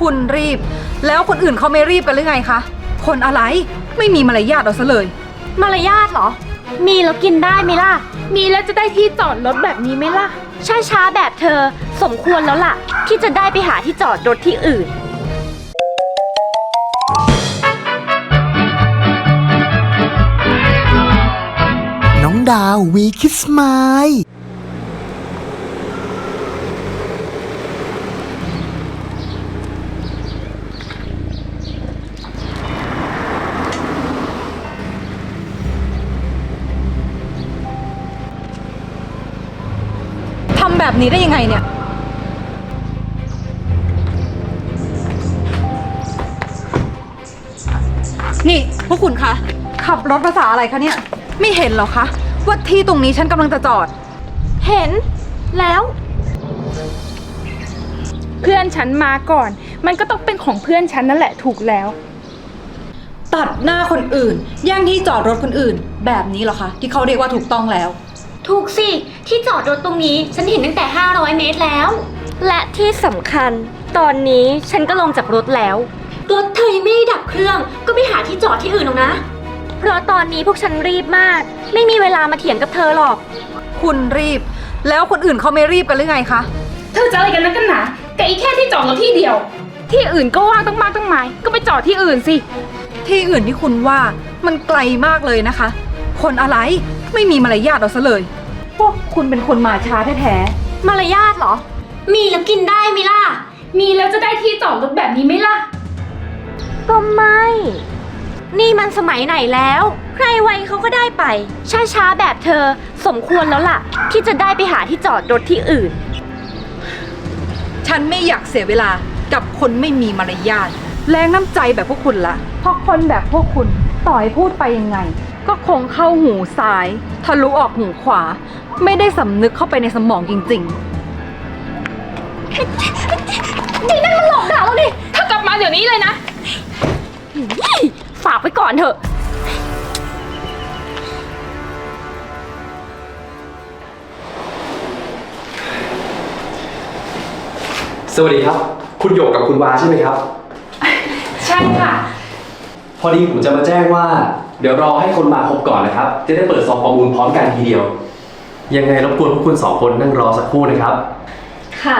คุณรีบ แล้วคนอื่นเขาไม่รีบกันหรือไงคะ คนอะไรไม่มีมารยาทเอาซะเลย มารยาทเหรอ มีแล้วกินได้ไหมล่ะ มีแล้วจะได้ที่จอดรถแบบนี้ไหมล่ะ ช้าๆแบบเธอสมควรแล้วล่ะ ที่จะได้ไปหาที่จอดรถที่อื่น น้องดาววีคิสมาำแบบนี้ได้ยังไงเนี่ย นี่พวกคุณคะ ขับรถภาษาอะไรคะเนี่ย ไม่เห็นเหรอคะ ว่าที่ตรงนี้ฉันกำลังจะจอด เห็นแล้ว เพื่อนฉันมาก่อน มันก็ต้องเป็นของเพื่อนฉันนั่นแหละถูกแล้ว ตัดหน้าคนอื่น แย่งที่จอดรถคนอื่น แบบนี้เหรอคะ ที่เขาเรียกว่าถูกต้องแล้ว ถูกสิ ที่จอดรถตรงนี้ฉันเห็นตั้งแต่ 500 เมตรแล้ว และที่สำคัญ ตอนนี้ฉันก็ลงจากรถแล้ว รถเธอยังไม่ได้ดับเครื่อง ก็ไปหาที่จอดที่อื่นหรอกนะ เพราะตอนนี้พวกฉันรีบมาก ไม่มีเวลามาเถียงกับเธอหรอก คุณรีบ แล้วคนอื่นเขาไม่รีบกันหรือไงคะ เธอจะอะไรกันนักกันหนากับอีกแค่ที่จอดรถที่เดียว ที่อื่นก็ว่างตั้งมากตั้งหมาย ก็ไปจอดที่อื่นสิ ที่อื่นที่คุณว่ามันไกลมากเลยนะคะ คนอะไร ไม่มีมารยาทเอาซะเลย พวกคุณเป็นคนมาช้าแท้มารยาทเหรอ มีแล้วกินได้ไหมล่ะ มีแล้วจะได้ที่จอดรถแบบนี้ไหมล่ะ ก็ไม่ นี่มันสมัยไหนแล้ว ใครไวเขาก็ได้ไป ช้าๆแบบเธอสมควรแล้วล่ะ ที่จะได้ไปหาที่จอดรถที่อื่นๆฉันไม่อยากเสียเวลากับคนไม่มีมารยาทแรงน้ำใจแบบพวกคุณละเพราะคนแบบพวกคุณต่อยพูดไปยังไง ก็คงเข้าหูซ้าย ทะลุออกหูขวา ไม่ได้สำนึกเข้าไปในสมองจริงๆนี่นั่นมันหลอกด่าเราดิถ้ากลับมาเดี๋ยวนี้เลยนะ ฝากไว้ก่อนเถอะ สวัสดีครับ คุณหยกกับคุณวาใช่ไหมครับ ใช่ค่ะ พอดีผมจะมาแจ้งว่า เดี๋ยวรอให้คนมาครบก่อนนะครับ จะได้เปิดซองประมูลพร้อมกันทีเดียว ยังไงรบกวนพวกคุณสองคนนั่งรอสักครู่นะครับ ค่ะ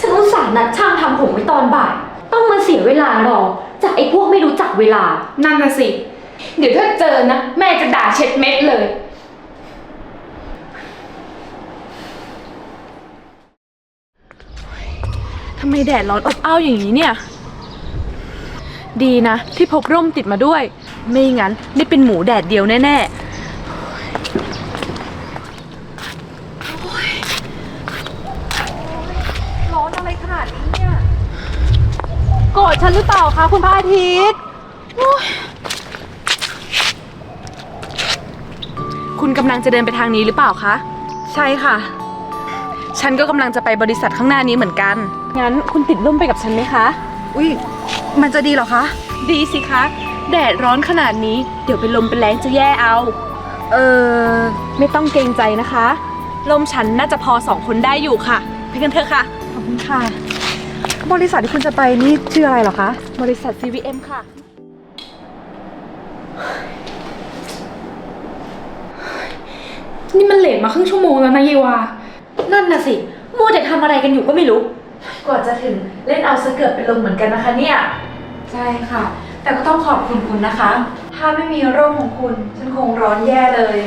ฉันอุตส่าห์นัดช่างทำผมไว้ตอนบ่าย ต้องมาเสียเวลารอ จากไอ้พวกไม่รู้จักเวลา นั่นน่ะสิ เดี๋ยวถ้าเจอนะ แม่จะด่าเช็ดเม็ดเลย ทำไมแดดร้อนอบอ้าวอย่างนี้เนี่ย ดีนะ ที่พกร่มติดมาด้วย ไม่งั้นได้เป็นหมูแดดเดียวแน่ร้อนอะไรขนาดนี้เนี่ยๆโกรธฉันหรือเปล่าคะคุณพระอาทิตย์โอ๊ยคุณกำลังจะเดินไปทางนี้หรือเปล่าคะ ใช่ค่ะ ฉันก็กำลังจะไปบริษัทข้างหน้านี้เหมือนกัน งั้นคุณติดร่มไปกับฉันไหมคะ อุ้ย มันจะดีเหรอคะ ดีสิคะ แดดร้อนขนาดนี้ เดี๋ยวเป็นลมเป็นแรงจะแย่เอา เออไม่ต้องเกรงใจนะคะ ลมฉันน่าจะพอสองคนได้อยู่ค่ะ ไปกันเถอะค่ะ ขอบคุณค่ะ บริษัทที่คุณจะไปนี่ชื่ออะไรเหรอคะ บริษัท CVM ค่ะ นี่มันเลทมาครึ่งชั่วโมงแล้วนะเยวา นั่นน่ะสิ มัวแต่ทำอะไรกันอยู่ก็ไม่รู้ กว่าจะถึงเล่นเอาซะเกือบเป็นลมเหมือนกันนะคะเนี่ย ใช่ค่ะ แต่ก็ต้องขอบคุณคุณนะคะ ถ้าไม่มีร่มของคุณฉันคงร้อนแย่เลย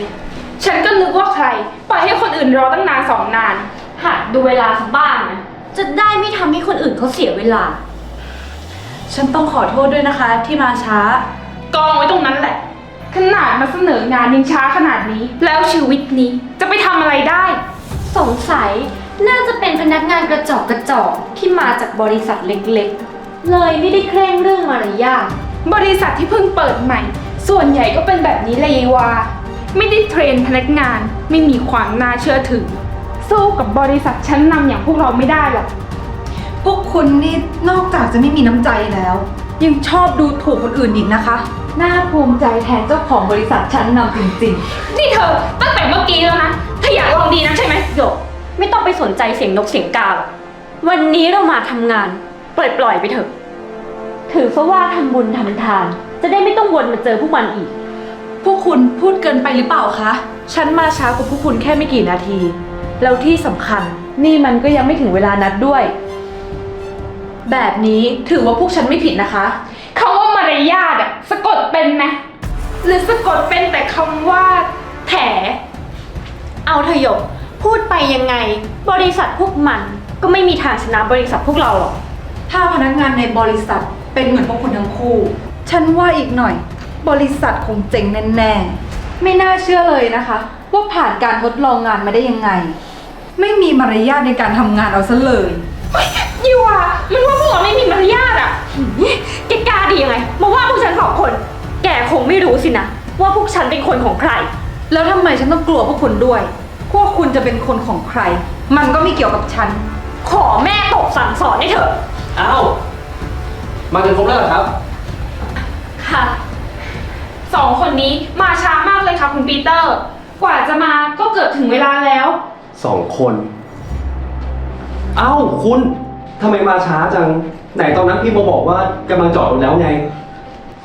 ฉันก็นึกว่าใคร ปล่อยให้คนอื่นรอตั้งนานสองนาน หัดดูเวลาสักบ้างนะจะได้ไม่ทำให้คนอื่นเขาเสียเวลา ฉันต้องขอโทษด้วยนะคะที่มาช้า กองไว้ตรงนั้นแหละ ขนาดมาเสนองานยังช้าขนาดนี้ แล้วชีวิตนี้จะไปทำอะไรได้ สงสัย น่าจะเป็นพนักงานกระจอกกระจอกที่มาจากบริษัทเล็กๆ เลยไม่ได้เคร่งเรื่องมารยาทบริษัทที่เพิ่งเปิดใหม่ ส่วนใหญ่ก็เป็นแบบนี้เลยยวาไม่ได้เทรนพนักงาน ไม่มีความน่าเชื่อถือ สู้กับบริษัทชั้นนำอย่างพวกเราไม่ได้หรอก พวกคุณนี่นอกจากจะไม่มีน้ำใจแล้ว ยังชอบดูถูกคนอื่นอีกนะคะ น่าภูมิใจแทนเจ้าของบริษัทชั้นนำจริงนี่เธอตั้งแต่เมื่อกี้แล้วนะเธออยากลองดีนะใช่ไหมหยก ไม่ต้องไปสนใจเสียงนกเสียงกาหรอกวันนี้เรามาทำงาน ปล่อยปล่อยๆไปเถอะ ถือซะว่าทำบุญทำทาน จะได้ไม่ต้องวนมาเจอพวกมันอีก พวกคุณพูดเกินไปหรือเปล่าคะ ฉันมาช้ากว่าพวกคุณแค่ไม่กี่นาที แล้วที่สำคัญนี่มันก็ยังไม่ถึงเวลานัดด้วย แบบนี้ถือว่าพวกฉันไม่ผิดนะคะ คำว่ามารยาทอะสะกดเป็นไหมหรือสะกดเป็นแต่คำว่า แถ เอาเถอะหยก พูดไปยังไง บริษัทพวกมันก็ไม่มีทางชนะบริษัทพวกเราหรอก ถ้าพนักงานในบริษัทเป็นเหมือนพวกคุณทั้งคู่ ฉันว่าอีกหน่อย บริษัทคงเจ๊งแน่ๆ ไม่น่าเชื่อเลยนะคะ ว่าผ่านการทดลองงานมาได้ยังไง ไม่มีมารยาทในการทำงานเอาซะเลยยี่วามันว่าพวกเราไม่มีมารยาทอะแกกล้าดียังไง มาว่าพวกฉันสองคน แกคงไม่รู้สินะ ว่าพวกฉันเป็นคนของใคร แล้วทำไมฉันต้องกลัวพวกคุณด้วยพ วกคุณจะเป็นคนของใคร มันก็ไม่เกี่ยวกับฉัน ขอแม่ตกสั่งสอนให้เถอะ อ้าวมากันครบแล้วเหรอครับ ค่ะ สองคนนี้มาช้ามากเลยค่ะคุณปีเตอร์ กว่าจะมาก็เกือบถึงเวลาแล้ว สองคน เอ้าคุณทำไมมาช้าจัง ไหนตอนนั้นพี่โมบอกว่ากำลังจอดรถแล้วไง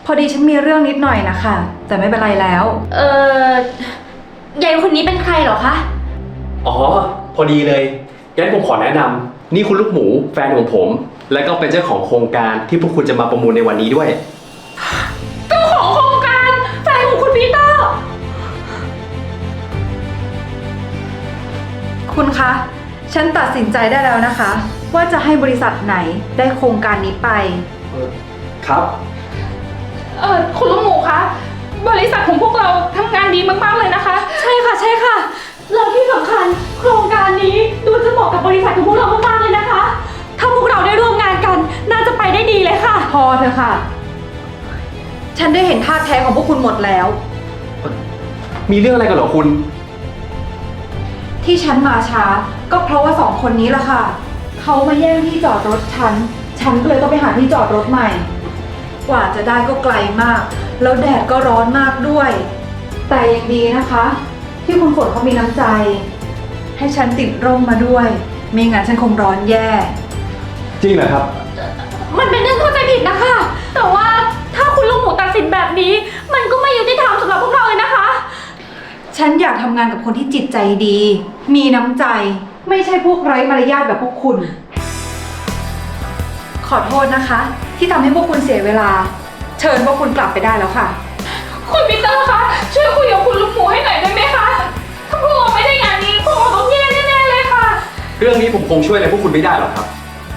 พอดีฉันมีเรื่องนิดหน่อยนะคะ แต่ไม่เป็นไรแล้ว เออยายคนนี้เป็นใครเหรอคะ อ๋อ พอดีเลยงั้นผมขอแนะนำนี่คุณลูกหมูแฟนของผม และก็เป็นเจ้าของโครงการที่พวกคุณจะมาประมูลในวันนี้ด้วย เจ้าของโครงการแฟนของคุณปีเตอร์ คุณคะ ฉันตัดสินใจได้แล้วนะคะ ว่าจะให้บริษัทไหนได้โครงการนี้ไป ครับ เออคุณลุงหมูคะ บริษัทของพวกเราทำงานดีมากๆเลยนะคะ ใช่ค่ะ ใช่ค่ะ แล้วที่สำคัญโครงการนี้ดูจะเหมาะกับบริษัทของพวกเรามากๆเลยนะคะ ถ้าพวกเราได้ร่วมงานกัน น่าจะไปได้ดีเลยค่ะ พอเถอะค่ะ ฉันได้เห็นท่าแท้ของพวกคุณหมดแล้ว มีเรื่องอะไรกันเหรอคุณ ที่ฉันมาช้า ก็เพราะว่าสองคนนี้แหละค่ะ เขามาแย่งที่จอดรถฉัน ฉันก็เลยต้องไปหาที่จอดรถใหม่ กว่าจะได้ก็ไกลมาก แล้วแดดก็ร้อนมากด้วย แต่ยังดีนะคะ ที่คุณฝนเขามีน้ำใจ ให้ฉันติดร่มมาด้วยไม่งั้นฉันคงร้อนแย่ จริงเหรอครับ มันเป็นเรื่องเข้าใจผิดนะคะ แต่ว่าถ้าคุณลุงหมูตัดสินแบบนี้ มันก็ไม่ยุติธรรมสำหรับพวกเราเลยนะคะ ฉันอยากทำงานกับคนที่จิตใจดี มีน้ำใจ ไม่ใช่พวกไร้มารยาทแบบพวกคุณ ขอโทษนะคะ ที่ทำให้พวกคุณเสียเวลา เชิญพวกคุณกลับไปได้แล้วค่ะ คุณปีเตอร์คะ ช่วยคุยกับคุณลุงหมูให้หน่อยได้ไหมคะ ถ้าพวกเราไม่ได้งานนี้พวกเราต้องแย่แน่ๆเลยค่ะ เรื่องนี้ผมคงช่วยอะไรพวกคุณไม่ได้หรอกครับ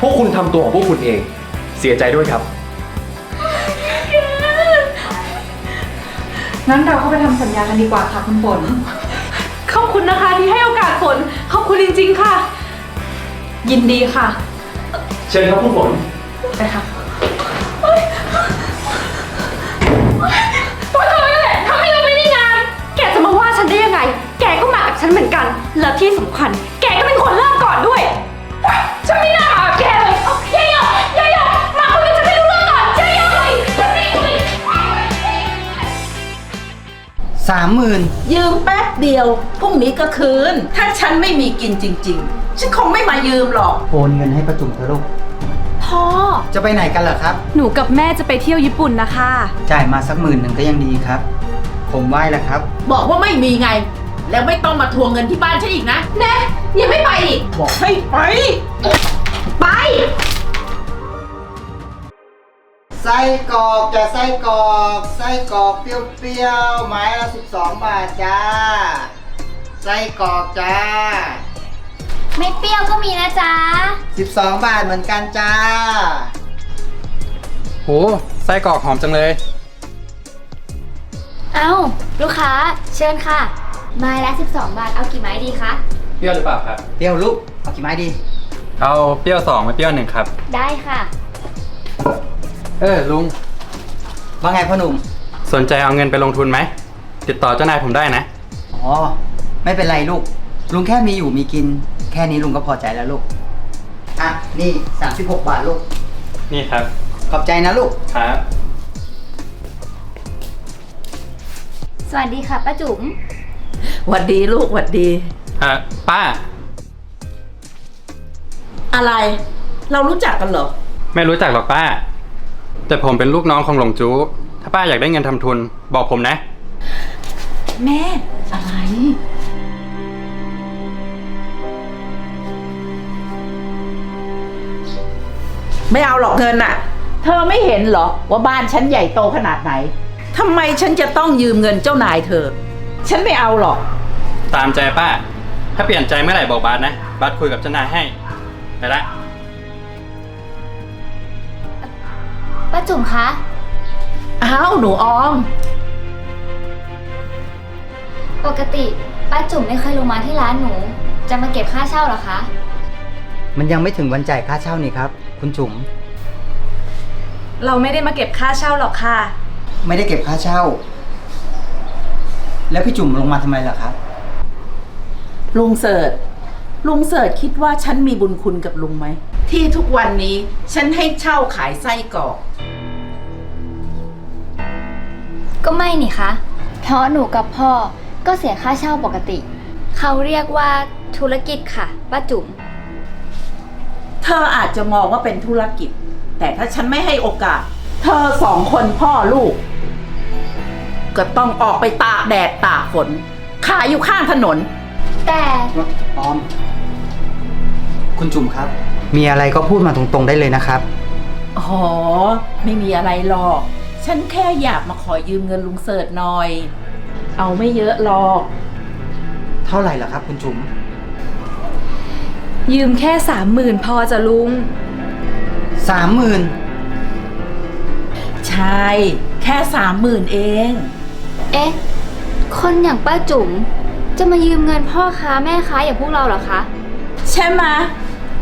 พวกคุณทำตัวของพวกคุณเอง เสียใจด้วยครับ งั้นเราเข้าไปทำสัญญากันดีกว่าค่ะคุณฝน ขอบคุณนะคะที่ให้โอกาสฝน ขอบคุณจริง ๆ ค่ะ ยินดีค่ะ เชิญครับคุณฝน ไปค่ะ นได้ยังไง แกก็มากับฉันเหมือนกัน แล้วที่สำคัญ แกก็เป็นคนเริ่มก่อนด้วยฉันไม่น่ามากับแกเลยเอาเยอะๆเยอะๆมาคุยกันฉันไม่รู้เรื่องก่อนเยอะๆเลยฉันไม่คุยสามหมื่นยืมแป๊บเดียวพรุ่งนี้ก็คืน ถ้าฉันไม่มีกินจริง ๆ ฉันคงไม่มายืมหรอก โอนเงินให้ประจุมเถอะลูก พ่อ จะไปไหนกันเหรอครับ หนูกับแม่จะไปเที่ยวญี่ปุ่นนะคะ จ่ายมาสักหมื่นหนึ่งก็ยังดีครับ ผมไหว้แล้วครับ บอกว่าไม่มีไง แล้วไม่ต้องมาทวงเงินที่บ้านฉันอีกนะ แน่ยังไม่ไปอีก บอกให้ไป ไป ไส้กรอกจะไส้กรอกไส้กรอกเปรี้ยวๆไม้ละสิบสองบาทจ้า ไส้กรอกจ้า ไม่เปรี้ยวก็มีนะจ๊ะสิบสองบาทเหมือนกันจ้า โห ไส้กรอกหอมจังเลย เอ้า ลูกค้า เชิญค่ะ ไม้ละ 12 บาท เอากี่ไม้ดีคะ เปรี้ยวหรือเปล่าครับ เปรี้ยวลูกเอากี่ไม้ดี เอาเปรี้ยวสองไม่เปรี้ยวหนึ่งครับ ได้ค่ะ เออลุงว่าไงพ่อหนุ่ม สนใจเอาเงินไปลงทุนไหม ติดต่อเจ้านายผมได้นะ อ๋อ ไม่เป็นไรลูก ลุงแค่มีอยู่มีกิน แค่นี้ลุงก็พอใจแล้วลูก อะ นี่ 36 บาทลูก นี่ครับ ขอบใจนะลูก ครับ สวัสดีค่ะป้าจุ๋มหวัดดีลูกหวัดดีเออป้า อะไร เรารู้จักกันเหรอ ไม่รู้จักหรอกป้า แต่ผมเป็นลูกน้องของหลงจู ถ้าป้าอยากได้เงินทำทุน บอกผมนะ แม่ อะไร ไม่เอาหรอกเงินน่ะ เธอไม่เห็นเหรอว่าบ้านฉันใหญ่โตขนาดไหน ทำไมฉันจะต้องยืมเงินเจ้านายเธอ ฉันไม่เอาหรอก ตามใจป้า ถ้าเปลี่ยนใจเมื่อไหร่บอกบาสนะ บาสคุยกับเจ้านายให้ ไปละ ป้าจุ๋มคะ อ้าวหนูออม ปกติป้าจุ๋มไม่เคยลงมาที่ร้านหนู จะมาเก็บค่าเช่าเหรอคะ มันยังไม่ถึงวันจ่ายค่าเช่านี่ครับ คุณจุ๋ม เราไม่ได้มาเก็บค่าเช่าหรอกค่ะ ไม่ได้เก็บค่าเช่า แล้วพี่จุ๋มลงมาทำไมล่ะครับ ลุงเสิร์ชลุงเสิร์ชคิดว่าฉันมีบุญคุณกับลุงไหม ที่ทุกวันนี้ฉันให้เช่าขายไส้กรอก ก็ไม่นี่คะ เพราะหนูกับพ่อก็เสียค่าเช่าปกติ เขาเรียกว่าธุรกิจค่ะป้าจุ๋ม เธออาจจะมองว่าเป็นธุรกิจ แต่ถ้าฉันไม่ให้โอกาส เธอสองคนพ่อลูก ก็ต้องออกไปตากแดดตากฝน ขายอยู่ข้างถนน แต่ออม คุณจุ๋มครับ มีอะไรก็พูดมาตรงๆได้เลยนะครับ อ๋อ ไม่มีอะไรหรอก ฉันแค่อยากมาขอยืมเงินลุงเสิร์ชหน่อย เอาไม่เยอะหรอก เท่าไหร่ล่ะครับ คุณจุ๋มยืมแค่สามหมื่นพอจะลุง สามหมื่น ใช่ แค่สามหมื่นเอง เอ๊ะ คนอย่างป้าจุ๋มจะมายืมเงินพ่อค้าแม่ค้าอย่างพวกเราเหรอคะ ใช่ไหมะ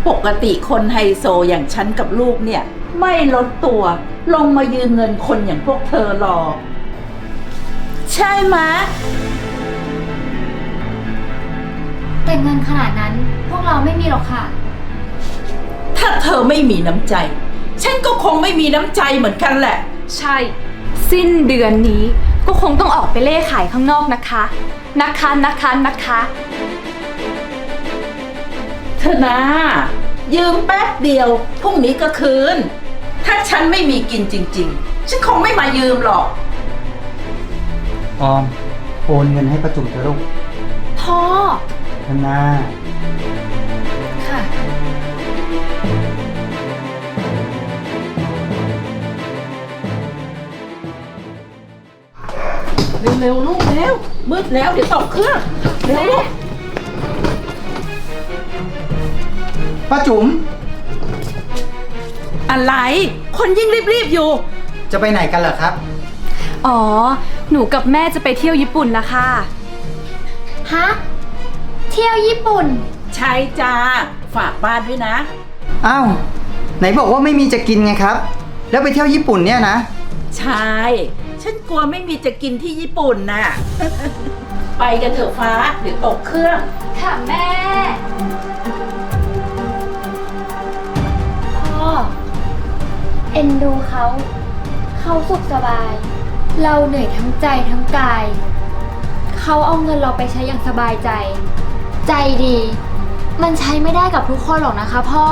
ปกติคนไฮโซอย่างฉันกับลูกเนี่ย ไม่ลดตัวลงมายืมเงินคนอย่างพวกเธอหรอกใช่ไหมะ แต่เงินขนาดนั้นพวกเราไม่มีหรอกค่ะ ถ้าเธอไม่มีน้ำใจ ฉันก็คงไม่มีน้ำใจเหมือนกันแหละ ใช่ สิ้นเดือนนี้ก็คงต้องออกไปเล่ขายข้างนอกนะคะ นะคะนะคะนะคะ เธอนะยืมแป๊บเดียวพรุ่งนี้ก็คืน ถ้าฉันไม่มีกินจริง ๆ ฉันคงไม่มายืมหรอก ออม โอนเงินให้ประจุ๋มเถอะลูกพ่อท่านหน้าค่ะ เร็วๆลูกเร็วมืดแล้วเดี๋ยวตกเครื่องเร็วลูกป้าจุ๋มอะไร คนยิ่งรีบๆอยู่ จะไปไหนกันเหรอครับ อ๋อ หนูกับแม่จะไปเที่ยวญี่ปุ่นนะคะ ฮะ เที่ยวญี่ปุ่น ใช่จ้า ฝากบ้านด้วยนะ อ้าวไหนบอกว่าไม่มีจะกินไงครับ แล้วไปเที่ยวญี่ปุ่นเนี่ยนะ ใช่ ฉันกลัวไม่มีจะกินที่ญี่ปุ่นน่ะ ไปกันเถอะฟ้า เดี๋ยวตกเครื่อง ค่ะแม่ พ่อ เอ็นดูเขา เขาสุขสบาย เราเหนื่อยทั้งใจทั้งกาย เขาเอาเงินเราไปใช้อย่างสบายใจ ใจดี มันใช้ไม่ได้กับทุกคนหรอกนะคะพ่อ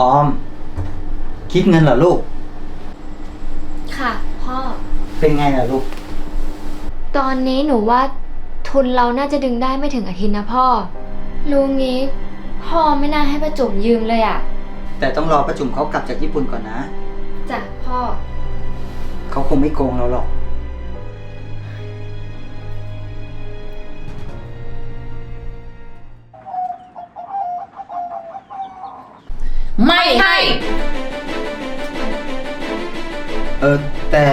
ออม คิดเงินเหรอลูก ค่ะ พ่อ เป็นไงล่ะลูก ตอนนี้หนูว่าทุนเราน่าจะดึงได้ไม่ถึงอาทิตย์นะพ่อลุงงี้ พ่อไม่น่าให้ประจุมยืมเลยอะ่ะแต่ต้องรอประจุ๋มเขากลับจากญี่ปุ่นก่อนนะ จ้ะพ่อ เขาคงไม่โกงเราหรอก ไม่ให้ เออแต่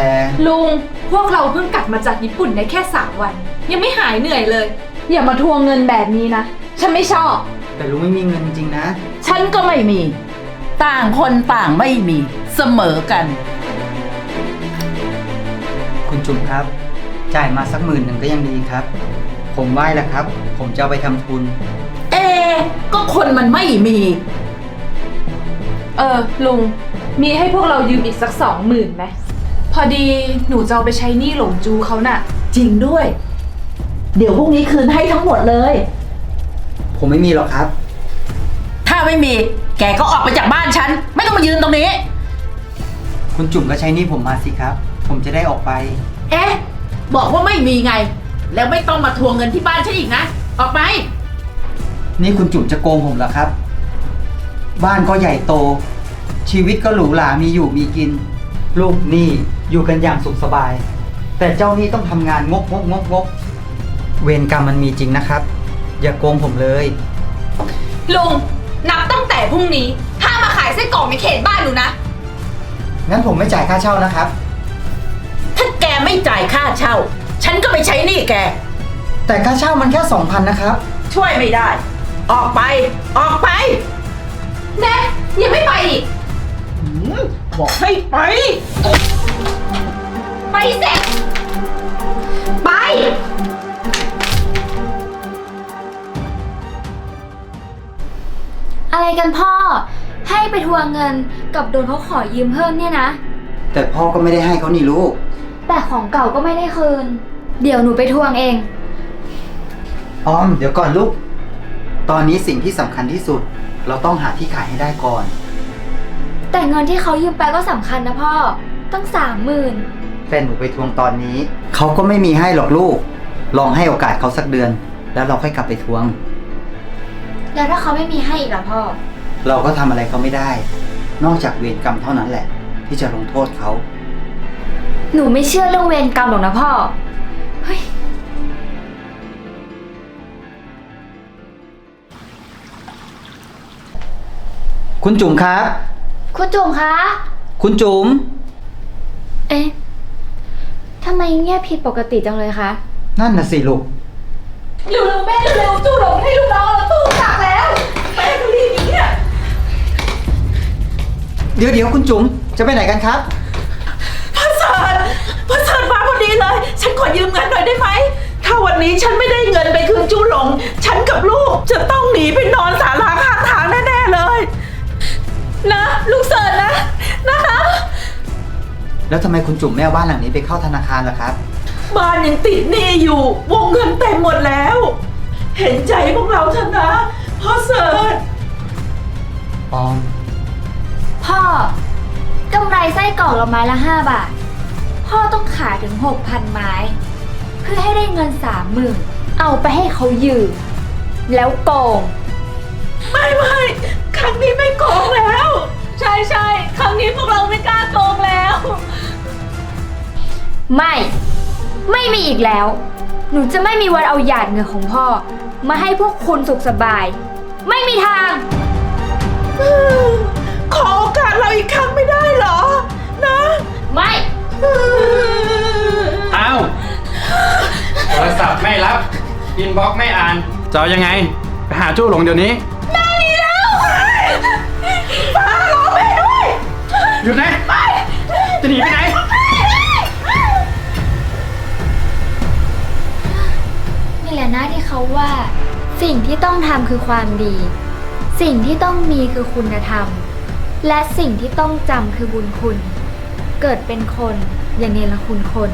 ลุง พวกเราเพิ่งกลับมาจากญี่ปุ่นได้แค่สามวัน ยังไม่หายเหนื่อยเลย อย่ามาทวงเงินแบบนี้นะ ฉันไม่ชอบ แต่ลุงไม่มีเงินจริงๆนะ ฉันก็ไม่มี ต่างคนต่างไม่มีเสมอกัน คุณจุ๋มครับ จ่ายมาสักหมื่นหนึ่งก็ยังดีครับ ผมไหว้แล้วครับ ผมจะเอาไปทำทุน เอ ก็คนมันไม่มี เออลุง มีให้พวกเรายืมอีกสักสองหมื่นไหม พอดีหนูจะเอาไปใช้หนี้หลงจูเขาน่ะ จริงด้วย เดี๋ยวพรุ่งนี้คืนให้ทั้งหมดเลย ผมไม่มีหรอกครับ ถ้าไม่มี แกก็ออกไปจากบ้านฉัน ไม่ต้องมายืนตรงนี้ คุณจุ๋มก็ใช้หนี่ผมมาสิครับ ผมจะได้ออกไป เอ๊ะ บอกว่าไม่มีไง แล้วไม่ต้องมาทวงเงินที่บ้านฉันอีกนะ ออกไป นี่คุณจุ๋มจะโกงผมเหรอครับ บ้านก็ใหญ่โต ชีวิตก็หรูหรามีอยู่มีกิน ลูกหนี่อยู่กันอย่างสุขสบาย แต่เจ้าหนี่ต้องทำงานงกงกงกงกเวรกรรมมันมีจริงนะครับ อย่าโกงผมเลย ลุงนับตั้งแต่พรุ่งนี้ห้ามมาขายไส้กรอกในเขตบ้านหนูนะ งั้นผมไม่จ่ายค่าเช่านะครับ ถ้าแกไม่จ่ายค่าเช่า ฉันก็ไปใช้หนี้แก แต่ค่าเช่ามันแค่2,000นะครับ ช่วยไม่ได้ ออกไป ออกไป แน่ยังไม่ไปอีกหืม บอกให้ไป ไปเสร็จไป อะไรกันพ่อ ให้ไปทวงเงินกับโดนเขาขอยืมเพิ่มเนี่ยนะ แต่พ่อก็ไม่ได้ให้เขานี่ลูก แต่ของเก่าก็ไม่ได้คืน เดี๋ยวหนูไปทวงเอง ออม เดี๋ยวก่อนลูก ตอนนี้สิ่งที่สำคัญที่สุด เราต้องหาที่ขายให้ได้ก่อน แต่เงินที่เขายืมไปก็สำคัญนะพ่อ ตั้งสามหมื่นแต่หนูไปทวงตอนนี้ เขาก็ไม่มีให้หรอกลูก ลองให้โอกาสเขาสักเดือน แล้วเราค่อยกลับไปทวง แล้วถ้าเขาไม่มีให้อีกล่ะพ่อ เราก็ทำอะไรเขาไม่ได้ นอกจากเวรกรรมเท่านั้นแหละ ที่จะลงโทษเขา หนูไม่เชื่อเรื่องเวรกรรมหรอกนะพ่อ เฮ้ย คุณจุ๋มครับ คุณจุ๋มคะ คุณจุ๋มเอ๊ะทำไมเงียบผิดปกติจังเลยคะ นั่นน่ะสิลูก เร็วๆแม่เร็วๆจูหลงให้ลูกน้องเราตู้ตักแล้วแม่ดูดีนี้เนี่ยเดี๋ยวเดี๋ยวคุณจุ๋มจะไปไหนกันครับพัสดพัสดมาพอดีเลย ฉันขอยืมเงินหน่อยได้ไหม ถ้าวันนี้ฉันไม่ได้เงินไปคืนจูหลง ฉันกับลูกจะต้องหนีไปนอนสาราข้างทางแน่ๆเลย นะลูก แล้วทำไมคุณจุ๋มไม่เอาบ้านหลังนี้ไปเข้าธนาคารล่ะครับ บ้านยังติดหนี้อยู่ วงเงินเต็มหมดแล้ว เห็นใจพวกเราเถอะนะพ่อเสิร์ชออม พ่อกำไรไส้กรอกเราไม้ละ5บาท พ่อต้องขายถึง6,000ไม้ เพื่อให้ได้เงิน30,000เอาไปให้เขายืมแล้วโกง ไม่ไม่ครั้งนี้ไม่โกงแล้ว ใช่ใช่ครั้งนี้พวกเราไม่กล้าโกงแล้ว ไม่ ไม่มีอีกแล้ว หนูจะไม่มีวันเอาหยาดเงินของพ่อ มาให้พวกคุณสุขสบาย ไม่มีทาง ขอโอกาสเราอีกครั้งไม่ได้เหรอ นะ ไม่ อ้าวโทรศัพท์ไม่รับอินบ็อกซ์ไม่อ่านจะเอายังไง ไปหาจู้หลงเดี๋ยวนี้ หยุดนะจะหนีไปไหน นี่แหละนะที่เขาว่า สิ่งที่ต้องทำคือความดี สิ่งที่ต้องมีคือคุณธรรม และสิ่งที่ต้องจำคือบุญคุณ เกิดเป็นคนอย่าเนรคุณคน